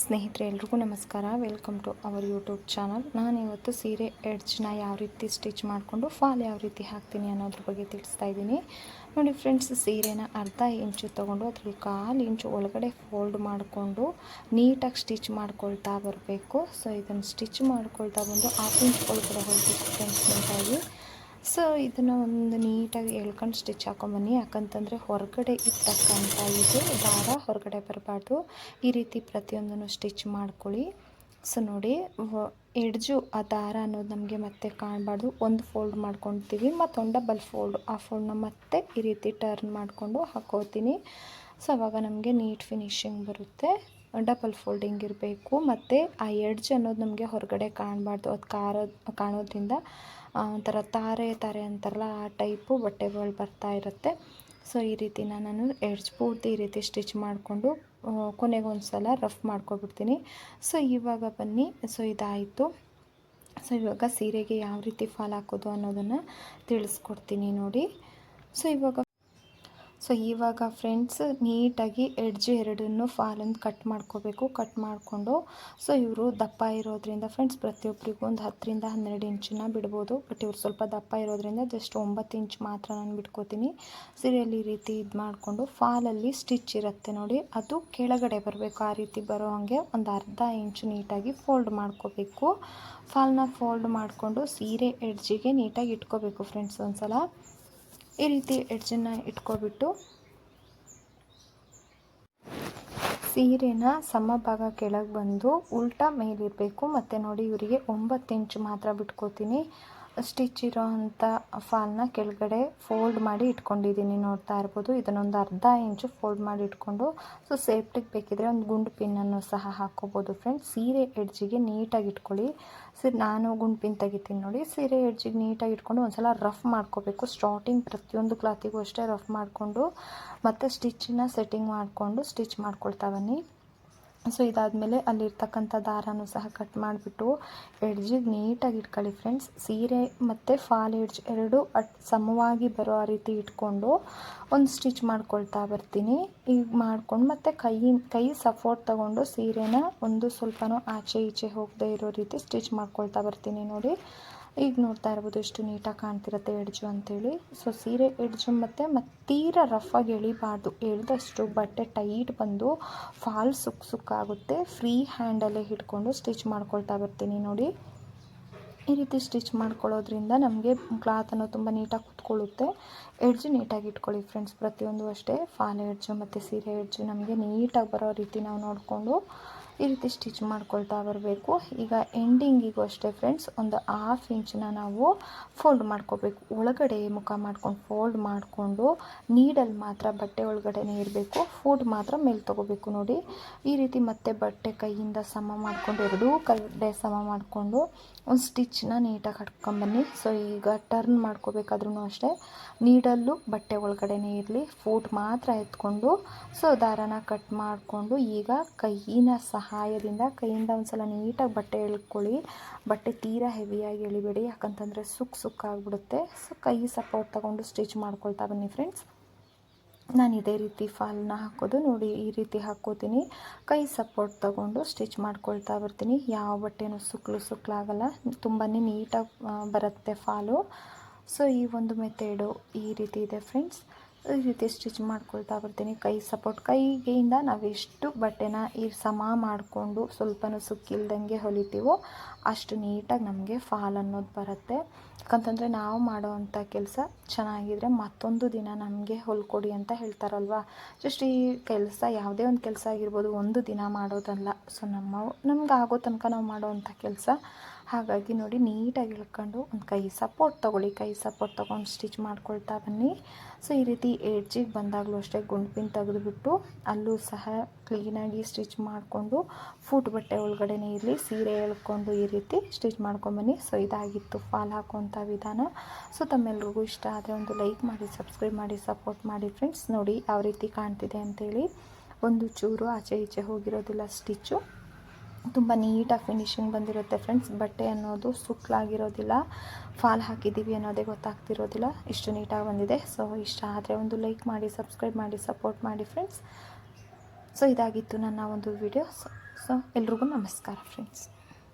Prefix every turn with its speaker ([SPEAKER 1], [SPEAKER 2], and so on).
[SPEAKER 1] ಸ್ನೇಹಿತರೆ, ಎಲ್ರಿಗೂ ನಮಸ್ಕಾರ. Welcome to our YouTube channel ನಾನು ಇವತ್ತು ಸೀರೆ ಎಡ್ಜ್ನ ಯಾವ ರೀತಿ ಸ್ಟಿಚ್ ಮಾಡಿಕೊಂಡು ಫಾಲ್ ಯಾವ ರೀತಿ ಹಾಕ್ತೀನಿ ಅನ್ನೋದ್ರ ಬಗ್ಗೆ ತಿಳಿಸ್ತಾ ಇದ್ದೀನಿ. ನೋಡಿ ಫ್ರೆಂಡ್ಸ್ ಸೀರೆನ ಅರ್ಧ ಇಂಚು ತೊಗೊಂಡು ಅದ್ರಲ್ಲಿ ಕಾಲು ಇಂಚು ಒಳಗಡೆ ಫೋಲ್ಡ್ ಮಾಡಿಕೊಂಡು ನೀಟಾಗಿ ಸ್ಟಿಚ್ ಮಾಡ್ಕೊಳ್ತಾ ಬರಬೇಕು. ಸೊ ಇದನ್ನು ಸ್ಟಿಚ್ ಮಾಡ್ಕೊಳ್ತಾ ಬಂದು ಹಾಫ್ ಇಂಚ್ ಒಳಗಡೆ ಹೋಗಬೇಕು ಫ್ರೆಂಡ್ಸ್ ನೀಟಾಗಿ ಸೊ ಇದನ್ನು ಒಂದು ನೀಟಾಗಿ ಎಳ್ಕೊಂಡು ಸ್ಟಿಚ್ ಹಾಕೊಂಬನ್ನಿ. ಯಾಕಂತಂದರೆ ಹೊರಗಡೆ ಇರ್ತಕ್ಕಂಥ ಇದು ದಾರ ಹೊರಗಡೆ ಬರಬಾರ್ದು. ಈ ರೀತಿ ಪ್ರತಿಯೊಂದನ್ನು ಸ್ಟಿಚ್ ಮಾಡ್ಕೊಳ್ಳಿ. ಸೊ ನೋಡಿ ಎಡ್ಜು ಆ ದಾರ ಅನ್ನೋದು ನಮಗೆ ಮತ್ತೆ ಕಾಣಬಾರ್ದು. ಒಂದು ಫೋಲ್ಡ್ ಮಾಡ್ಕೊತೀವಿ ಮತ್ತೊಂದು ಡಬಲ್ ಫೋಲ್ಡ್ ಆ ಫೋಲ್ಡ್ನ ಮತ್ತೆ ಈ ರೀತಿ ಟರ್ನ್ ಮಾಡಿಕೊಂಡು ಹಾಕೋತೀನಿ. ಸೊ ಅವಾಗ ನಮಗೆ ನೀಟ್ ಫಿನಿಶಿಂಗ್ ಬರುತ್ತೆ. ಡಬಲ್ ಫೋಲ್ಡಿಂಗ್ ಇರಬೇಕು. ಮತ್ತು ಆ ಎಡ್ಜ್ ಅನ್ನೋದು ನಮಗೆ ಹೊರಗಡೆ ಕಾಣಬಾರ್ದು. ಅದು ಕಾರ ಕಾಣೋದ್ರಿಂದ. ಒಂಥರ ತಾರೆ ತಾರೆ ಅಂತಾರಲ್ಲ, ಆ ಟೈಪು ಬಟ್ಟೆಗಳು ಬರ್ತಾ ಇರುತ್ತೆ. ಸೊ ಈ ರೀತಿ ನಾನು ಎಡ್ಜ್ ಪೂರ್ತಿ ಈ ರೀತಿ ಸ್ಟಿಚ್ ಮಾಡಿಕೊಂಡು ಕೊನೆಗೆ ಒಂದು ಸಲ ರಫ್ ಮಾಡ್ಕೊಬಿಡ್ತೀನಿ. ಸೊ ಇವಾಗ ಬನ್ನಿ. ಸೊ ಇದಾಯಿತು. ಸೊ ಇವಾಗ ಸೀರೆಗೆ ಯಾವ ರೀತಿ ಫಾಲ್ ಹಾಕೋದು ಅನ್ನೋದನ್ನು ತಿಳಿಸ್ಕೊಡ್ತೀನಿ ನೋಡಿ. ಸೊ ಇವಾಗ ಸೊ ಇವಾಗ ಫ್ರೆಂಡ್ಸ್ ನೀಟಾಗಿ ಎಡ್ಜ್ ಎರಡನ್ನು ಫಾಲನ್ನು ಕಟ್ ಮಾಡ್ಕೋಬೇಕು ಕಟ್ ಮಾಡಿಕೊಂಡು. ಸೊ ಇವರು ದಪ್ಪ ಇರೋದ್ರಿಂದ ಫ್ರೆಂಡ್ಸ್ ಪ್ರತಿಯೊಬ್ಬರಿಗೂ ಒಂದು ಹತ್ತರಿಂದ ಹನ್ನೆರಡು ಇಂಚನ್ನ ಬಿಡ್ಬೋದು. ಬಟ್ ಇವರು ಸ್ವಲ್ಪ ದಪ್ಪ ಇರೋದ್ರಿಂದ ಜಸ್ಟ್ ಒಂಬತ್ತು ಇಂಚ್ ಮಾತ್ರ ನಾನು ಬಿಟ್ಕೋತೀನಿ. ಸೀರೆಯಲ್ಲಿ ಈ ರೀತಿ ಇದು ಮಾಡಿಕೊಂಡು ಫಾಲಲ್ಲಿ ಸ್ಟಿಚ್ ಇರುತ್ತೆ ನೋಡಿ. ಅದು ಕೆಳಗಡೆ ಬರಬೇಕು, ಆ ರೀತಿ ಬರೋ ಹಾಗೆ ಒಂದು ಅರ್ಧ ಇಂಚು ನೀಟಾಗಿ ಫೋಲ್ಡ್ ಮಾಡ್ಕೋಬೇಕು. ಫಾಲ್ನ ಫೋಲ್ಡ್ ಮಾಡಿಕೊಂಡು ಸೀರೆ ಎಡ್ಜಿಗೆ ನೀಟಾಗಿ ಇಟ್ಕೋಬೇಕು ಫ್ರೆಂಡ್ಸ್ ಒಂದ್ಸಲ. ಈ ರೀತಿ ಎಡ್ಜನ್ನು ಇಟ್ಕೊಬಿಟ್ಟು ಸೀರೆನ ಸಮಭಾಗ ಕೆಳಗೆ ಬಂದು ಉಲ್ಟಾ ಮೇಲಿರಬೇಕು. ಮತ್ತು ನೋಡಿ, ಇವರಿಗೆ ಒಂಬತ್ತು ಇಂಚು ಮಾತ್ರ ಬಿಟ್ಕೋತೀನಿ. ಸ್ಟಿಚ್ ಇರೋ ಅಂಥ ಫಾಲ್ನ ಕೆಳಗಡೆ ಫೋಲ್ಡ್ ಮಾಡಿ ಇಟ್ಕೊಂಡಿದ್ದೀನಿ. ನೋಡ್ತಾ ಇರ್ಬೋದು. ಇದನ್ನೊಂದು ಅರ್ಧ ಇಂಚು ಫೋಲ್ಡ್ ಮಾಡಿ ಇಟ್ಕೊಂಡು, ಸೊ ಸೇಫ್ಟಿಗೆ ಬೇಕಿದ್ರೆ ಒಂದು ಗುಂಡು ಪಿನ್ನನ್ನು ಸಹ ಹಾಕ್ಕೋಬೋದು ಫ್ರೆಂಡ್ಸ್. ಸೀರೆ ಎಡ್ಜಿಗೆ ನೀಟಾಗಿ ಇಟ್ಕೊಳ್ಳಿ. ಸರ್ ನಾನು ಗುಂಡು ಪಿನ್ ತೆಗಿತೀನಿ ನೋಡಿ. ಸೀರೆ ಎಡ್ಜಿಗೆ ನೀಟಾಗಿ ಇಟ್ಕೊಂಡು ಒಂದ್ಸಲ ರಫ್ ಮಾಡ್ಕೋಬೇಕು. ಸ್ಟಾರ್ಟಿಂಗ್ ಪ್ರತಿಯೊಂದು ಕ್ಲಾತಿಗೂ ಅಷ್ಟೇ ರಫ್ ಮಾಡಿಕೊಂಡು, ಮತ್ತು ಸ್ಟಿಚ್ಚನ್ನ ಸೆಟ್ಟಿಂಗ್ ಮಾಡಿಕೊಂಡು ಸ್ಟಿಚ್ ಮಾಡ್ಕೊಳ್ತಾ ಬನ್ನಿ. ಸೊ ಇದಾದಮೇಲೆ ಅಲ್ಲಿರ್ತಕ್ಕಂಥ ದಾರನೂ ಸಹ ಕಟ್ ಮಾಡಿಬಿಟ್ಟು ಎಡ್ಜಿಗೆ ನೀಟಾಗಿ ಇಟ್ಕೊಳ್ಳಿ ಫ್ರೆಂಡ್ಸ್ ಸೀರೆ ಮತ್ತು ಫಾಲ್ ಎಡ್ಜ್ ಎರಡು ಅಟ್ ಸಮವಾಗಿ ಬರೋ ಆ ರೀತಿ ಇಟ್ಕೊಂಡು ಒಂದು ಸ್ಟಿಚ್ ಮಾಡ್ಕೊಳ್ತಾ ಬರ್ತೀನಿ. ಈಗ ಮಾಡ್ಕೊಂಡು ಮತ್ತು ಕೈ ಕೈ ಸಪೋರ್ಟ್ ತಗೊಂಡು ಸೀರೆನ ಒಂದು ಸ್ವಲ್ಪನೂ ಆಚೆ ಈಚೆ ಹೋಗದೆ ಇರೋ ರೀತಿ ಸ್ಟಿಚ್ ಮಾಡ್ಕೊಳ್ತಾ ಬರ್ತೀನಿ ನೋಡಿ. ಈಗ ನೋಡ್ತಾ ಇರ್ಬೋದು ಎಷ್ಟು ನೀಟಾಗಿ ಕಾಣ್ತಿರುತ್ತೆ ಎಡ್ಜು ಅಂತೇಳಿ ಸೊ ಸೀರೆ, ಎಡ್ಜು ಮತ್ತು ಮತ್ತು ತೀರ ರಫಾಗಿ ಎಳಿಬಾರ್ದು. ಎಳೆದಷ್ಟು ಬಟ್ಟೆ ಟೈಟ್ ಬಂದು ಫಾಲ್ ಸುಕ್ ಸುಕ್ಕಾಗುತ್ತೆ ಫ್ರೀ ಹ್ಯಾಂಡಲ್ಲೇ ಹಿಡ್ಕೊಂಡು ಸ್ಟಿಚ್ ಮಾಡ್ಕೊಳ್ತಾ ಬರ್ತೀನಿ ನೋಡಿ. ಈ ರೀತಿ ಸ್ಟಿಚ್ ಮಾಡ್ಕೊಳ್ಳೋದ್ರಿಂದ ನಮಗೆ ಕ್ಲಾತ್ ಅನ್ನೋ ತುಂಬ ನೀಟಾಗಿ ಕುತ್ಕೊಳ್ಳುತ್ತೆ. ಎಡ್ಜ್ ನೀಟಾಗಿ ಇಟ್ಕೊಳ್ಳಿ ಫ್ರೆಂಡ್ಸ್, ಪ್ರತಿಯೊಂದು ಅಷ್ಟೇ. ಫಾಲ್ ಎಡ್ಜು ಮತ್ತು ಸೀರೆ ಎಡ್ಜು ನಮಗೆ ನೀಟಾಗಿ ಬರೋ ರೀತಿ ನಾವು ನೋಡಿಕೊಂಡು ಈ ರೀತಿ ಸ್ಟಿಚ್ ಮಾಡ್ಕೊಳ್ತಾ ಬರಬೇಕು. ಈಗ ಎಂಡಿಂಗಿಗೂ ಅಷ್ಟೇ ಫ್ರೆಂಡ್ಸ್, ಒಂದು ಹಾಫ್ ಇಂಚನ್ನ ನಾವು ಫೋಲ್ಡ್ ಮಾಡ್ಕೋಬೇಕು ಒಳಗಡೆ ಮುಖ ಮಾಡ್ಕೊಂಡು, ಫೋಲ್ಡ್ ಮಾಡಿಕೊಂಡು ನೀಡಲ್ಲಿ ಮಾತ್ರ ಬಟ್ಟೆ ಒಳಗಡೆನೇ ಇರಬೇಕು. ಫೋಲ್ಡ್ ಮಾತ್ರ ಮೇಲೆ ತೊಗೋಬೇಕು ನೋಡಿ. ಈ ರೀತಿ ಮತ್ತೆ ಬಟ್ಟೆ ಕೈಯಿಂದ ಸಮ ಮಾಡಿಕೊಂಡು, ಎರಡೂ ಕಡೆ ಸಮ ಮಾಡಿಕೊಂಡು ಒಂದು ಸ್ಟಿಚ್ನ ನೀಟಾಗಿ ಕಟ್ಕೊಂಬನ್ನಿ ಸೊ ಈಗ ಟರ್ನ್ ಮಾಡ್ಕೋಬೇಕಾದ್ರೂ ಅಷ್ಟೇ. ನೀಡಲ್ಲು ಬಟ್ಟೆ ಒಳಗಡೆನೇ ಇರಲಿ. ಫೂಟ್ ಮಾತ್ರ ಎತ್ಕೊಂಡು ಸೊ ದಾರನ ಕಟ್ ಮಾಡಿಕೊಂಡು, ಈಗ ಕೈಯಿನ ಸಹಾಯದಿಂದ ಕೈಯಿಂದ ಒಂದ್ಸಲ ನೀಟಾಗಿ ಬಟ್ಟೆ ಎಳ್ಕೊಳ್ಳಿ. ಬಟ್ಟೆ ತೀರಾ ಹೆವಿಯಾಗಿ ಎಳಿಬೇಡಿ. ಯಾಕಂತಂದರೆ ಸುಕ್ ಸುಕ್ಕಾಗ್ಬಿಡುತ್ತೆ ಸೊ ಕೈ ಸಪೋರ್ಟ್ ತಗೊಂಡು ಸ್ಟಿಚ್ ಮಾಡ್ಕೊಳ್ತಾ ಬನ್ನಿ ಫ್ರೆಂಡ್ಸ್ ನಾನು ಇದೇ ರೀತಿ ಫಾಲ್ನ ಹಾಕೋದು, ನೋಡಿ ಈ ರೀತಿ ಹಾಕೋತೀನಿ. ಕೈ ಸಪೋರ್ಟ್ ತಗೊಂಡು ಸ್ಟಿಚ್ ಮಾಡ್ಕೊಳ್ತಾ ಬರ್ತೀನಿ. ಯಾವ ಬಟ್ಟೆನೂ ಸುಕ್ಲು ಸುಕ್ಲಾಗಲ್ಲ ತುಂಬಾ ನೀಟಾಗಿ ಬರುತ್ತೆ ಫಾಲು. ಸೊ ಈ ಒಂದು ಮೆಥೇಡು ಈ ರೀತಿ ಇದೆ ಫ್ರೆಂಡ್ಸ್ ಈ ರೀತಿ ಸ್ಟಿಚ್ ಮಾಡ್ಕೊಳ್ತಾ ಬರ್ತೀನಿ. ಕೈ ಸಪೋರ್ಟ್ ಕೈಗೆಯಿಂದ ನಾವು ಎಷ್ಟು ಬಟ್ಟೆನ ಈ ಸಮ ಮಾಡಿಕೊಂಡು ಸ್ವಲ್ಪನೂ ಸುಕ್ಕಿಲ್ದಂಗೆ ಹೊಲಿತೀವೋ ಅಷ್ಟು ನೀಟಾಗಿ ನಮಗೆ ಫಾಲ್ ಅನ್ನೋದು ಬರುತ್ತೆ. ಯಾಕಂತಂದರೆ ನಾವು ಮಾಡೋವಂಥ ಕೆಲಸ ಚೆನ್ನಾಗಿದ್ರೆ ಮತ್ತೊಂದು ದಿನ ನಮಗೆ ಹೊಲ್ಕೊಡಿ ಅಂತ ಹೇಳ್ತಾರಲ್ವ? ಜಸ್ಟ್ ಈ ಕೆಲಸ ಯಾವುದೇ ಒಂದು ಕೆಲಸ ಆಗಿರ್ಬೋದು, ಒಂದು ದಿನ ಮಾಡೋದಲ್ಲ. ಸೊ ನಮ್ಮ ನಮ್ಗೆ ಆಗೋ ತನಕ ನಾವು ಮಾಡೋವಂಥ ಕೆಲಸ. ಹಾಗಾಗಿ ನೋಡಿ, ನೀಟಾಗಿ ಇಳ್ಕೊಂಡು ಒಂದು ಕೈ ಸಪೋರ್ಟ್ ತೊಗೊಳ್ಳಿ. ಕೈ ಸಪೋರ್ಟ್ ತೊಗೊಂಡು ಸ್ಟಿಚ್ ಮಾಡ್ಕೊಳ್ತಾ ಬನ್ನಿ. ಸೊ ಈ ರೀತಿ ಏಡ್ಜಿಗೆ ಬಂದಾಗಲೂ ಅಷ್ಟೇ ಗುಂಡ್ಪಿನ ಪಿನ್ ತೆಗೆದುಬಿಟ್ಟು ಅಲ್ಲೂ ಸಹ ಕ್ಲೀನಾಗಿ ಸ್ಟಿಚ್ ಮಾಡಿಕೊಂಡು ಫುಟ್ ಬಟ್ಟೆ ಒಳಗಡೆನೇ ಇರಲಿ. ಸೀರೆ ಎಳ್ಕೊಂಡು ಈ ರೀತಿ ಸ್ಟಿಚ್ ಮಾಡ್ಕೊಂಬನ್ನಿ ಸೊ ಇದಾಗಿತ್ತು. ಫಾಲ್ ಹಾಕುವಂಥ ವಿಧಾನ. ಸೊ ತಮ್ಮೆಲ್ರಿಗೂ ಇಷ್ಟ ಆದರೆ ಒಂದು ಲೈಕ್ ಮಾಡಿ ಸಬ್ಸ್ಕ್ರೈಬ್ ಮಾಡಿ ಸಪೋರ್ಟ್ ಮಾಡಿ ಫ್ರೆಂಡ್ಸ್ ನೋಡಿ ಯಾವ ರೀತಿ ಕಾಣ್ತಿದೆ ಅಂತೇಳಿ. ಒಂದು ಚೂರು ಆಚೆ ಈಚೆ ಹೋಗಿರೋದಿಲ್ಲ ಸ್ಟಿಚ್ಚು ತುಂಬ ನೀಟಾಗಿ ಫಿನಿಶಿಂಗ್ ಬಂದಿರುತ್ತೆ ಫ್ರೆಂಡ್ಸ್ ಬಟ್ಟೆ ಅನ್ನೋದು ಸುಕ್ಲಾಗಿರೋದಿಲ್ಲ ಫಾಲ್ ಹಾಕಿದ್ದೀವಿ ಅನ್ನೋದೇ ಗೊತ್ತಾಗ್ತಿರೋದಿಲ್ಲ. ಇಷ್ಟು ನೀಟಾಗಿ ಬಂದಿದೆ. ಸೊ ಇಷ್ಟ ಆದರೆ ಒಂದು ಲೈಕ್ ಮಾಡಿ ಸಬ್ಸ್ಕ್ರೈಬ್ ಮಾಡಿ ಸಪೋರ್ಟ್ ಮಾಡಿ ಫ್ರೆಂಡ್ಸ್ ಸೊ ಇದಾಗಿತ್ತು ನನ್ನ ಒಂದು ವಿಡಿಯೋ ಸೊ ಎಲ್ರಿಗೂ ನಮಸ್ಕಾರ ಫ್ರೆಂಡ್ಸ್